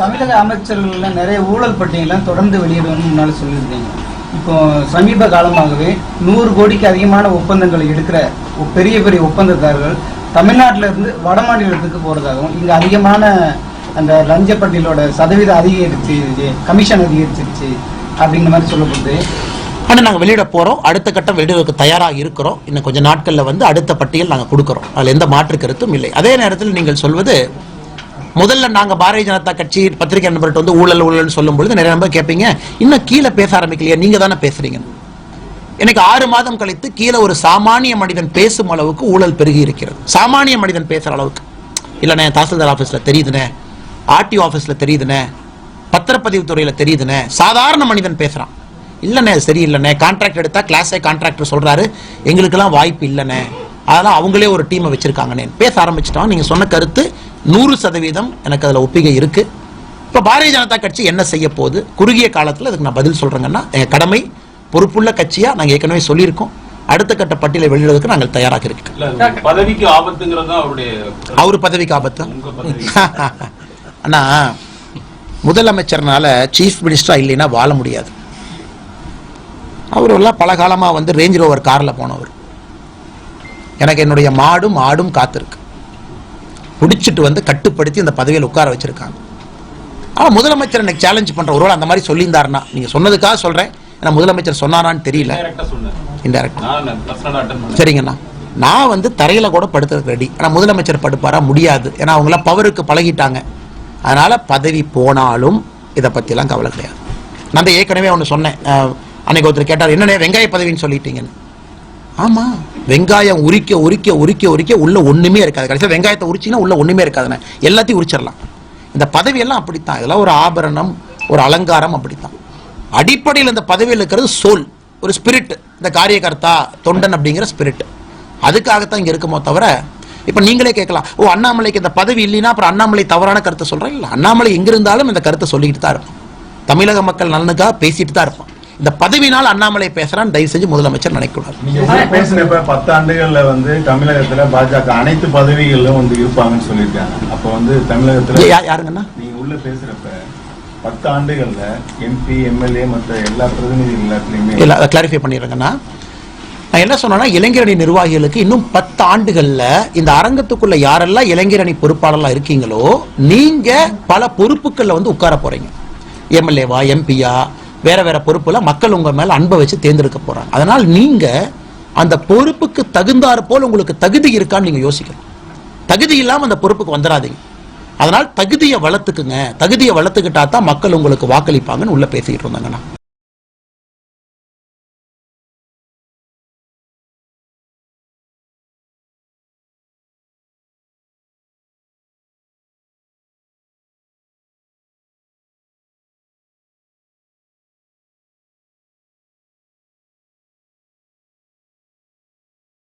தமிழக அமைச்சர்கள்ல நிறைய ஊழல் பட்டியலாம் தொடர்ந்து வெளியிடணும்னு முன்னால சொல்லியிருந்தீங்க. இப்போ சமீப காலமாகவே நூறு கோடிக்கு அதிகமான ஒப்பந்தங்களை எடுக்கிற பெரிய பெரிய ஒப்பந்ததாரர்கள் தமிழ்நாட்டில இருந்து வட மாநிலத்துக்கு போறதாகவும் இங்க அதிகமான அந்த லஞ்ச பட்டியலோட சதவீதம் அதிகரிச்சு கமிஷன் அதிகரிச்சிருச்சு அப்படிங்கிற மாதிரி சொல்லப்படுது ஆனால் நாங்கள் வெளியிட போகிறோம் அடுத்த கட்டம் வெளியிடறதுக்கு தயாராக இருக்கிறோம். இன்னும் கொஞ்சம் நாட்களில் வந்து அடுத்த பட்டியல் நாங்கள் கொடுக்குறோம். அதில் எந்த மாற்று கருத்தும் இல்லை. அதே நேரத்தில் நீங்கள் சொல்வது முதல்ல நாங்கள் பாரதிய ஜனதா கட்சி பத்திரிகை நண்பர்கிட்ட வந்து ஊழல் ஊழல்னு சொல்லும் பொழுது நிறைய நம்பர் கேட்பீங்க இன்னும் கீழே பேச ஆரம்பிக்கலையா? நீங்கள் தானே பேசுறீங்க. எனக்கு ஆறு மாதம் கழித்து கீழே ஒரு சாமானிய மனிதன் பேசும் அளவுக்கு ஊழல் பெருகி இருக்கிறது. சாமானிய மனிதன் பேசுகிற அளவுக்கு. இல்லைண்ணே தாசில்தார் ஆஃபீஸில் தெரியுதுண்ணே. ஆர்டிஓ ஆஃபீஸில் தெரியுதுண்ணே. பத்திரப்பதிவு துறையில் தெரியுதுண்ணே. சாதாரண மனிதன் பேசுகிறான் இல்லைண்ணே சரி இல்லைண்ணே கான்ட்ராக்ட் எடுத்தா கிளாஸே கான்ட்ராக்டர் சொல்கிறாரு எங்களுக்கெல்லாம் வாய்ப்பு இல்லைண்ணே. அதெல்லாம் அவங்களே ஒரு டீமை வச்சுருக்காங்கண்ணே. பேச ஆரம்பிச்சிட்டோம் நீங்கள் சொன்ன கருத்து நூறு சதவீதம் எனக்கு அதில் ஒப்பிகை இருக்குது இப்போ பாரதிய ஜனதா கட்சி என்ன செய்ய போகுது? குறுகிய காலத்தில் அதுக்கு நான் பதில் சொல்கிறேங்கன்னா எங்கள் கடமை பொறுப்புள்ள கட்சியாக நாங்கள் ஏற்கனவே சொல்லியிருக்கோம். அடுத்த கட்ட பட்டியலை வெளியிடுவதற்கு நாங்கள் தயாராக இருக்கிறோம் இல்ல பதவிக்கு ஆபத்துங்கிறது அவருடைய அவர் பதவிக்கு ஆபத்து. அண்ணா முதலமைச்சர்னால சீஃப் மினிஸ்டரா இல்லைன்னா வாழ முடியாது. அவரெல்லாம் பல காலமா வந்து ரேஞ்ச் ரோவர் கார்ல போனவர். எனக்கு என்னுடைய மாடும் ஆடும் காத்திருக்கு. பிடிச்சிட்டு வந்து கட்டுப்படுத்தி இந்த பதவியில் உட்கார வச்சிருக்காங்க. ஆனா முதலமைச்சர் எனக்கு சேலஞ்ச் பண்ற ஒருவேளை அந்த மாதிரி சொல்லியிருந்தாருன்னா நீங்க சொன்னதுக்காக சொல்றேன். ஏன்னா முதலமைச்சர் சொன்னாரான்னு தெரியல. இன்டெரக்ட் சரிங்கண்ணா. நான் வந்து தரையில கூட படுத்துறதுக்கு ரெடி ஆனால் முதலமைச்சர் படுப்பாரா? முடியாது. ஏன்னா அவங்களாம் பவருக்கு பழகிட்டாங்க. அதனால பதவி போனாலும் இதை பற்றிலாம் கவலை கிடையாது. நான் தான் ஏற்கனவே ஒன்று சொன்னேன். அன்னைக்கு ஒருத்தர் கேட்டார் என்னண்ணே வெங்காய பதவின்னு சொல்லிட்டீங்கன்னு. ஆமா. வெங்காயம் உரிக்க உரிக்க உரிக்க உரிக்க உள்ள ஒண்ணுமே இருக்காது. கடைசியாக வெங்காயத்தை உரிச்சிங்கன்னா உள்ள ஒண்ணுமே இருக்காதுண்ணே எல்லாத்தையும் உரிச்சிடலாம். இந்த பதவியெல்லாம் அப்படித்தான். இதெல்லாம் ஒரு ஆபரணம் ஒரு அலங்காரம் அப்படித்தான். அடிப்படையில் இந்த பதவியில் இருக்கிறது சோல். ஒரு ஸ்பிரிட் இந்த காரியகர்த்தா தொண்டன் அப்படிங்கிற ஸ்பிரிட் அதுக்காகத்தான் இங்கே இருக்குமோ தவிர இப்போ நீங்களே கேட்கலாம். ஓ அண்ணாமலைக்கு இந்த பதவி இல்லைன்னா அப்புறம் அண்ணாமலை தவறான கருத்தை சொல்கிறேன் இல்லை அண்ணாமலை எங்கிருந்தாலும் இந்த கருத்தை சொல்லிக்கிட்டு தான் இருப்பான். தமிழக மக்கள் நலனுக்காக பேசிட்டு தான் இருப்பான். இந்த பதவினால் அண்ணாமலை பேசுறான்னு தயவு செஞ்சு முதலமைச்சர் நினைக்கூடாது பேசினப்ப பத்தாண்டுகள்ல வந்து தமிழகத்துல பாஜக அனைத்து பதவிகளிலும் வந்து இருப்பாங்கன்னு சொல்லியிருக்காங்க. அப்ப வந்து தமிழகத்துல யாருங்கண்ணா? நீங்க உள்ள பேசுறப்ப பத்து ஆண்டுகள்ல எம்பி எம்எல்ஏ மற்ற எல்லா பிரதிநிதிகள் எல்லாத்துலயுமே இல்ல அதை கிளாரிஃபை பண்ணிடுறேங்கண்ணா. நான் என்ன சொன்னேன்னா இளைஞரணி நிர்வாகிகளுக்கு இன்னும் பத்து ஆண்டுகள்ல இந்த அரங்கத்துக்குள்ள யாரெல்லாம் இளைஞரணி பொறுப்பாளர்களா இருக்கீங்களோ நீங்க பல பொறுப்புகள்ல வந்து உட்கார போறீங்க. எம்எல்ஏவா எம்பியா வேற வேற பொறுப்புல மக்கள் உங்க மேல அன்பை வச்சு தேர்ந்தெடுக்க போறாங்க. அதனால் நீங்க அந்த பொறுப்புக்கு தகுந்தாறு போல் உங்களுக்கு தகுதி இருக்கான்னு நீங்க யோசிக்கணும். தகுதி இல்லாமல் அந்த பொறுப்புக்கு வந்துடாதீங்க. அதனால் தகுதியை வளர்த்துக்குங்க. தகுதியை வளர்த்துக்கிட்டா தான் மக்கள் உங்களுக்கு வாக்களிப்பாங்கன்னு உள்ள பேசிக்கிட்டு இருந்தாங்கண்ணா